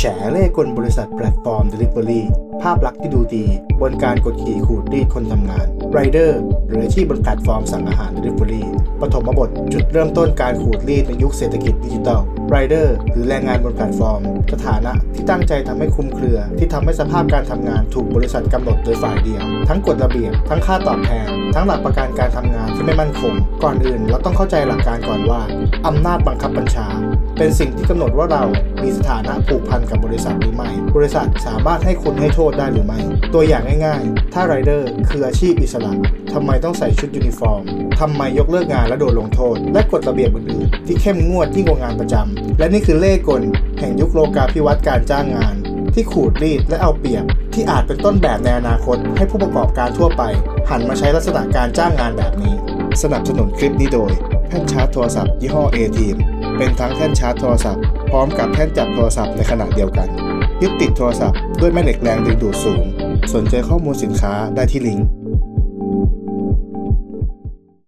แฉเล่กลบริษัทแพลตฟอร์ม Delivery ภาพลักษณ์ที่ดูดี บนการกดขี่ขูดรีดคนทำงานไรเดอร์หรืออาชีพบนแพลตฟอร์มสั่งอาหาร Delivery ปฐมบทจุดเริ่มต้นการขูดรีดในยุคเศรษฐกิจดิจิทัลไรเดอร์หรือแรงงานบนแพลตฟอร์ม สถานะที่ตั้งใจทำให้คลุมเครือ ที่ทำให้สภาพการทำงานถูกบริษัทกำหนดโดยฝ่ายเดียว ทั้งกฎระเบียบ ทั้งค่าตอบแทน ทั้งหลักประกันการทำงานที่ไม่มั่นคง ก่อนอื่นเราต้องเข้าใจหลักการก่อนว่าอำนาจบังคับบัญชา เป็นสิ่งที่กำหนดว่าเรามีสถานะผูกพันกับบริษัทหรือไม่ บริษัทสามารถให้คุณให้โทษได้หรือไม่ ตัวอย่างง่ายๆ ถ้าไรเดอร์คืออาชีพอิสระทำไมต้องใส่ชุดยูนิฟอร์มทำไมยกเลิกงานและโดนลงโทษ และกฎระเบียบอื่นๆที่เข้มงวดยิ่งกว่างานประจำและนี่คือเล่ห์กล แห่งยุคโลกาภิวัตน์การจ้างงาน ที่ขูดรีดและเอาเปรียบ ที่อาจเป็นต้นแบบในอนาคต ให้ผู้ประกอบการทั่วไป หันมาใช้ลักษณะการจ้างงานแบบนี้ สนับสนุนคลิปนี้โดยแท่นชาร์จโทรศัพท์ยี่ห้อ A-Team เป็นทั้งแท่นชาร์จโทรศัพท์ พร้อมกับแท่นจับโทรศัพท์ในขณะเดียวกัน ยึดติดโทรศัพท์ด้วยแม่เหล็กแรงดึงดูดสูง สนใจข้อมูลสินค้าได้ที่ลิงก์